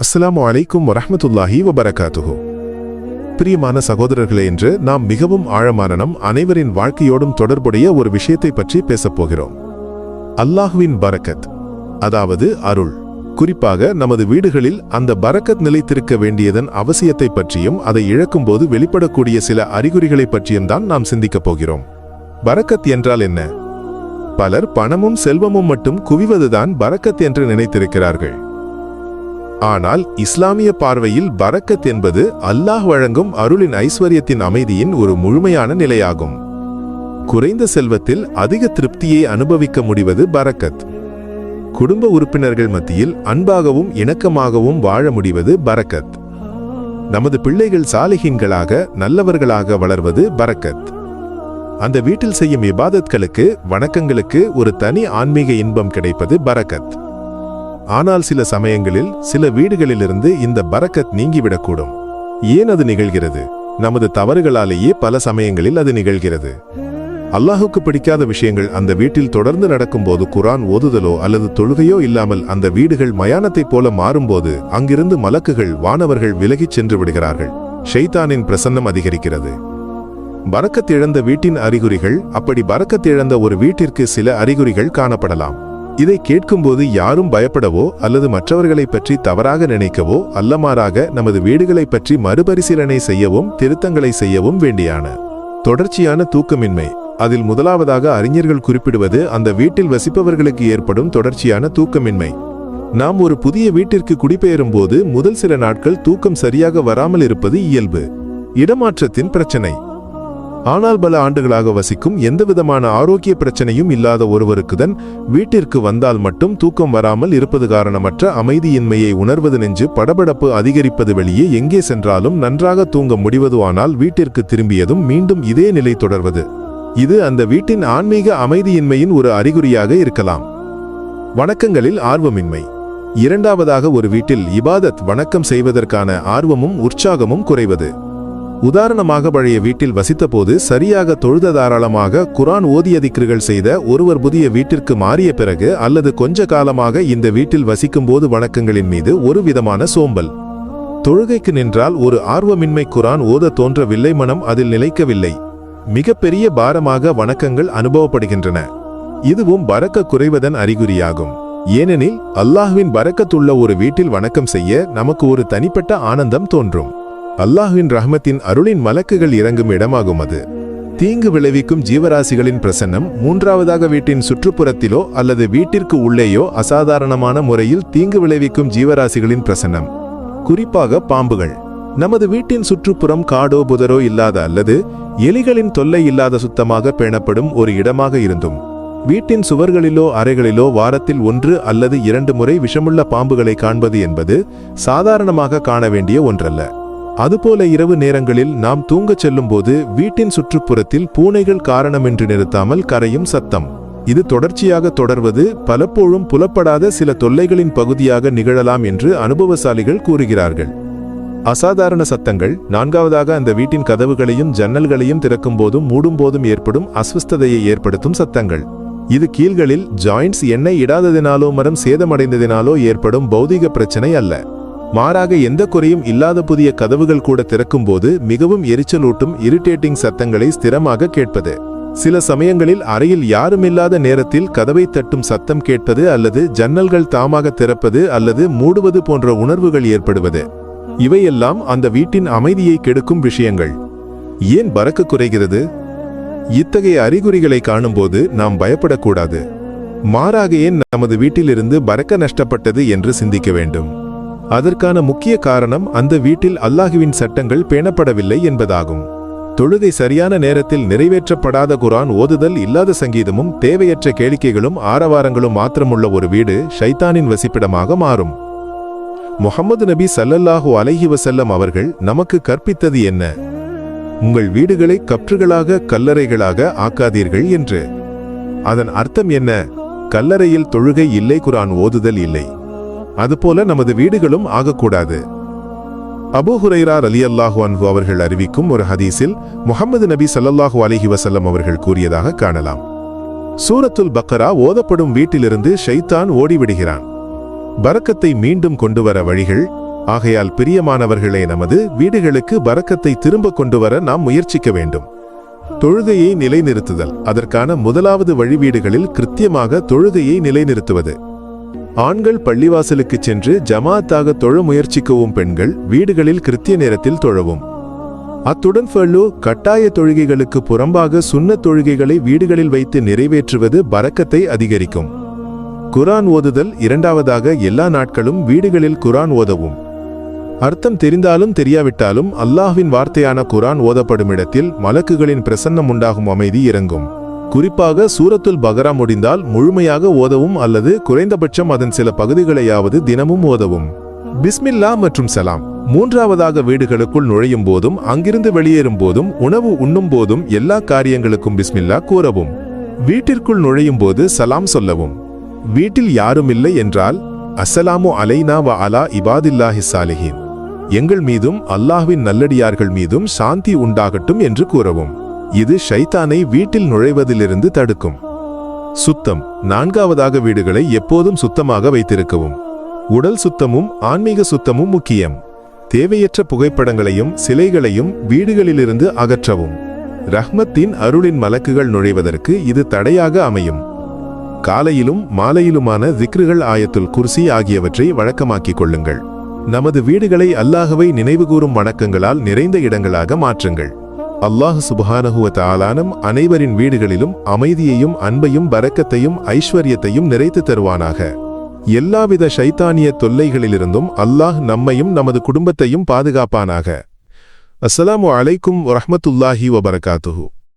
அஸ்லாமு அலைக்கும் வரமத்துல்லாஹி வபரகாத்துஹு. பிரியமான சகோதரர்களே என்று நாம் மிகவும் ஆழமான நம் அனைவரின் வாழ்க்கையோடும் தொடர்புடைய ஒரு விஷயத்தை பற்றி பேசப் போகிறோம். அல்லாஹுவின் பரக்கத் அதாவது அருள். குறிப்பாக நமது வீடுகளில் அந்த பரக்கத் நிலைத்திருக்க வேண்டியதன் அவசியத்தை பற்றியும் அதை இழக்கும்போது வெளிப்படக்கூடிய சில அறிகுறிகளை பற்றியும் தான் நாம் சிந்திக்கப் போகிறோம். பரக்கத் என்றால் என்ன? பலர் பணமும் செல்வமும் மட்டும் குவிவதுதான் பரக்கத் என்று நினைத்திருக்கிறார்கள். ஆனால் இஸ்லாமிய பார்வையில் பரக்கத் என்பது அல்லாஹ் வழங்கும் அருளின் ஐஸ்வர்யத்தின் அமைதியின் ஒரு முழுமையான நிலையாகும். குறைந்த செல்வத்தில் அதிக திருப்தியை அனுபவிக்க முடிவது பரக்கத். குடும்ப உறுப்பினர்கள் மத்தியில் அன்பாகவும் இணக்கமாகவும் வாழ முடிவது பரக்கத். நமது பிள்ளைகள் சாலிகின்களாக நல்லவர்களாக வளர்வது பரக்கத். அந்த வீட்டில் செய்யும் இபாதத்களுக்கு வணக்கங்களுக்கு ஒரு தனி ஆன்மீக இன்பம் கிடைப்பது பரக்கத். ஆனால் சில சமயங்களில் சில வீடுகளிலிருந்து இந்த பரக்கத் நீங்கிவிடக்கூடும். ஏன் அது நிகழ்கிறது? நமது தவறுகளாலேயே பல சமயங்களில் அது நிகழ்கிறது. அல்லாஹுக்கு பிடிக்காத விஷயங்கள் அந்த வீட்டில் தொடர்ந்து நடக்கும்போது குரான் ஓதுதலோ அல்லது தொழுகையோ இல்லாமல் அந்த வீடுகள் மயானத்தைப் போல மாறும்போது அங்கிருந்து மலக்குகள் வானவர்கள் விலகிச் சென்று விடுகிறார்கள். ஷெய்தானின் பிரசன்னம் அதிகரிக்கிறது. பறக்கத்திழந்த வீட்டின் அறிகுறிகள் அப்படி பறக்கத்திழந்த ஒரு வீட்டிற்கு சில அறிகுறிகள் காணப்படலாம். இதை கேட்கும்போது யாரும் பயப்படவோ அல்லது மற்றவர்களை பற்றி தவறாக நினைக்கவோ அல்லமாறாக நமது வீடுகளை பற்றி மறுபரிசீலனை செய்யவும் திருத்தங்களை செய்யவும் வேண்டியான தொடர்ச்சியான தூக்கமின்மை. அதில் முதலாவதாக அறிஞர்கள் குறிப்பிடுவது அந்த வீட்டில் வசிப்பவர்களுக்கு ஏற்படும் தொடர்ச்சியான தூக்கமின்மை. நாம் ஒரு புதிய வீட்டிற்கு குடிபெயரும் போது முதல் சில நாட்கள் தூக்கம் சரியாக வராமல் இருப்பது இயல்பு. இடமாற்றத்தின் பிரச்சனை. ஆனால் பல ஆண்டுகளாக வசிக்கும் எந்தவிதமான ஆரோக்கிய பிரச்சனையும் இல்லாத ஒருவருக்குதன் வீட்டிற்கு வந்தால் மட்டும் தூக்கம் வராமல் இருப்பது காரணமற்ற அமைதியின்மையை உணர்வது நெஞ்சு படபடப்பு அதிகரிப்பது வெளியே எங்கே சென்றாலும் நன்றாக தூங்க முடிவதுவானால் வீட்டிற்கு திரும்பியதும் மீண்டும் இதே நிலை தொடர்வது. இது அந்த வீட்டின் ஆன்மீக அமைதியின்மையின் ஒரு அறிகுறியாக இருக்கலாம். வணக்கங்களில் ஆர்வமின்மை. இரண்டாவதாக ஒரு வீட்டில் இபாதத் வணக்கம் செய்வதற்கான ஆர்வமும் உற்சாகமும் குறைவது. உதாரணமாக பழைய வீட்டில் வசித்தபோது சரியாக தொழுத தாராளமாக குரான் ஓதிய திக்ருகள் செய்த ஒருவர் புதிய வீட்டிற்கு மாறிய பிறகு அல்லது கொஞ்ச காலமாக இந்த வீட்டில் வசிக்கும்போது வணக்கங்களின் மீது ஒரு விதமான சோம்பல். தொழுகைக்கு நின்றால் ஒரு ஆர்வமின்மை குரான் ஓத தோன்றவில்லை மனம் அதில் நிலைக்கவில்லை. மிகப்பெரிய பாரமாக வணக்கங்கள் அனுபவப்படுகின்றன. இதுவும் பறக்க குறைவதன் அறிகுறியாகும். ஏனெனில் அல்லாஹ்வின் பறக்கத்துள்ள ஒரு வீட்டில் வணக்கம் செய்ய நமக்கு ஒரு தனிப்பட்ட ஆனந்தம் தோன்றும். அல்லாஹுவின் ரஹ்மத்தின் அருளின் மலக்குகள் இறங்கும் இடமாகும் அது தீங்கு விளைவிக்கும் ஜீவராசிகளின் பிரசன்னம் மூன்றாவதாக வீட்டின் சுற்றுப்புறத்திலோ அல்லது வீட்டிற்கு உள்ளேயோ அசாதாரணமான முறையில் தீங்கு விளைவிக்கும் ஜீவராசிகளின் பிரசன்னம். குறிப்பாக பாம்புகள். நமது வீட்டின் சுற்றுப்புறம் காடோ புதரோ இல்லாத அல்லது எலிகளின் தொல்லை இல்லாத சுத்தமாக பேணப்படும் ஒரு இடமாக இருந்தும் வீட்டின் சுவர்களிலோ அறைகளிலோ வாரத்தில் ஒன்று அல்லது இரண்டு முறை விஷமுள்ள பாம்புகளை காண்பது என்பது சாதாரணமாக காண வேண்டிய ஒன்றல்ல. அதுபோல இரவு நேரங்களில் நாம் தூங்கச் செல்லும்போது வீட்டின் சுற்றுப்புறத்தில் பூனைகள் காரணமின்றி நிறுத்தாமல் கரையும் சத்தம். இது தொடர்ச்சியாக தொடர்வது பலப்போழும் புலப்படாத சில தொல்லைகளின் பகுதியாக நிகழலாம் என்று அனுபவசாலிகள் கூறுகிறார்கள். அசாதாரண சத்தங்கள் நான்காவதாக அந்த வீட்டின் கதவுகளையும் ஜன்னல்களையும் திறக்கும் போதும் மூடும் போதும் ஏற்படும் அஸ்வஸ்ததையை ஏற்படுத்தும் சத்தங்கள். இது கீழ்களில் ஜாயிண்ட்ஸ் எண்ணெய் இடாததினாலோ மரம் சேதமடைந்ததினாலோ ஏற்படும் பௌதிக பிரச்சனை அல்ல. மாறாக எந்த குறையும் இல்லாத புதிய கதவுகள் கூட திறக்கும் போது மிகவும் எரிச்சலூட்டும் இரிட்டேட்டிங் சத்தங்களை ஸ்திரமாக கேட்பது. சில சமயங்களில் அறையில் யாருமில்லாத நேரத்தில் கதவை தட்டும் சத்தம் கேட்பது அல்லது ஜன்னல்கள் தாமாக திறப்பது அல்லது மூடுவது போன்ற உணர்வுகள் ஏற்படுவது. இவையெல்லாம் அந்த வீட்டின் அமைதியை கெடுக்கும் விஷயங்கள். ஏன் பறக்க குறைகிறது? இத்தகைய அறிகுறிகளை காணும்போது நாம் பயப்படக்கூடாது. மாறாக ஏன் நமது வீட்டிலிருந்து பறக்க நஷ்டப்பட்டது என்று சிந்திக்க வேண்டும். அதற்கான முக்கிய காரணம் அந்த வீட்டில் அல்லாஹுவின் சட்டங்கள் பேணப்படவில்லை என்பதாகும். தொழுகை சரியான நேரத்தில் நிறைவேற்றப்படாத குரான் ஓதுதல் இல்லாத சங்கீதமும் தேவையற்ற கேளிக்கைகளும் ஆரவாரங்களும் மாத்திரமுள்ள ஒரு வீடு ஷைத்தானின் வசிப்பிடமாக மாறும். முகமது நபி சல்லல்லாஹு அலஹி வசல்லம் அவர்கள் நமக்கு கற்பித்தது என்ன? உங்கள் வீடுகளை கற்றுகளாக கல்லறைகளாக ஆக்காதீர்கள் என்று. அதன் அர்த்தம் என்ன? கல்லறையில் தொழுகை இல்லை குரான் ஓதுதல் இல்லை. அதுபோல நமது வீடுகளும் ஆகக்கூடாது. அபு ஹுரைரா அலி அல்லாஹு அன்பு அவர்கள் அறிவிக்கும் ஒரு ஹதீஸில் முகமது நபி சல்லல்லாஹு அலைஹி வசல்லம் அவர்கள் கூறியதாக காணலாம். சூரத்துல் பக்கரா ஓதப்படும் வீட்டிலிருந்து ஷைத்தான் ஓடிவிடுகிறான். பரக்கத்தை மீண்டும் கொண்டுவர வழிகள் ஆகையால் பிரியமானவர்களே நமது வீடுகளுக்கு பரக்கத்தை திரும்ப கொண்டு வர நாம் முயற்சிக்க வேண்டும். தொழுகையை நிலைநிறுத்துதல் அதற்கான முதலாவது வழி வீடுகளில் கிருத்தியமாக தொழுகையை நிலைநிறுத்துவது. ஆண்கள் பள்ளிவாசலுக்கு சென்று ஜமாத்தாக தொழ முயற்சிக்கவும் பெண்கள் வீடுகளில் கிருத்திய நேரத்தில் தொழவும். அத்துடன் ஃபல்லு கட்டாய தொழுகைகளுக்கு புறம்பாக சுண்ண தொழுகைகளை வீடுகளில் வைத்து நிறைவேற்றுவது பறக்கத்தை அதிகரிக்கும். குரான் ஓதுதல் இரண்டாவதாக எல்லா நாட்களும் வீடுகளில் குரான் ஓதவும். அர்த்தம் தெரிந்தாலும் தெரியாவிட்டாலும் அல்லாஹ்வின் வார்த்தையான குரான் ஓதப்படும் இடத்தில் மலக்குகளின் பிரசன்னம் உண்டாகும் அமைதி இறங்கும். குறிப்பாக சூரத்துல் பகரா முடிந்தால் முழுமையாக ஓதவும் அல்லது குறைந்தபட்சம் அதன் சில பகுதிகளையாவது தினமும் ஓதவும். பிஸ்மில்லா மற்றும் சலாம். மூன்றாவதாக வீடுகளுக்குள் நுழையும் போதும் அங்கிருந்து வெளியேறும் போதும் உணவு உண்ணும் போதும் எல்லா காரியங்களுக்கும் பிஸ்மில்லா கூறவும். வீட்டிற்குள் நுழையும் போது சலாம் சொல்லவும். வீட்டில் யாரும் இல்லை என்றால் அஸ்ஸலாமு அலைனா வ அலா இபாதில்லாஹி சாலிஹின் எங்கள் மீதும் அல்லாஹ்வின் நல்லடியார்கள் மீதும் சாந்தி உண்டாகட்டும் என்று கூறவும். இது ஷைத்தானை வீட்டில் நுழைவதிலிருந்து தடுக்கும். சுத்தம். நான்காவதாக வீடுகளை எப்போதும் சுத்தமாக வைத்திருக்கவும். உடல் சுத்தமும் ஆன்மீக சுத்தமும் முக்கியம். தேவையற்ற புகைப்படங்களையும் சிலைகளையும் வீடுகளிலிருந்து அகற்றவும். ரஹ்மத்தின் அருளின் மலக்குகள் நுழைவதற்கு இது தடையாக அமையும். காலையிலும் மாலையிலுமான திக்ருகள் ஆயத்துல் குர்சி ஆகியவற்றை வழக்கமாக்கிக் கொள்ளுங்கள். நமது வீடுகளை அல்லாஹவை நினைவுகூரும் வணக்கங்களால் நிறைந்த இடங்களாக மாற்றுங்கள். அல்லாஹ் சுபஹானஹுவ தாலானம் அனைவரின் வீடுகளிலும் அமைதியையும் அன்பையும் பரக்கத்தையும் ஐஸ்வர்யத்தையும் நிறைத்து தருவானாக. எல்லாவித ஷைத்தானிய தொல்லைகளிலிருந்தும் அல்லாஹ் நம்மையும் நமது குடும்பத்தையும் பாதுகாப்பானாக. அஸ்ஸலாமு அலைக்கும் வரமத்துல்லாஹி வபரகாத்துஹூ.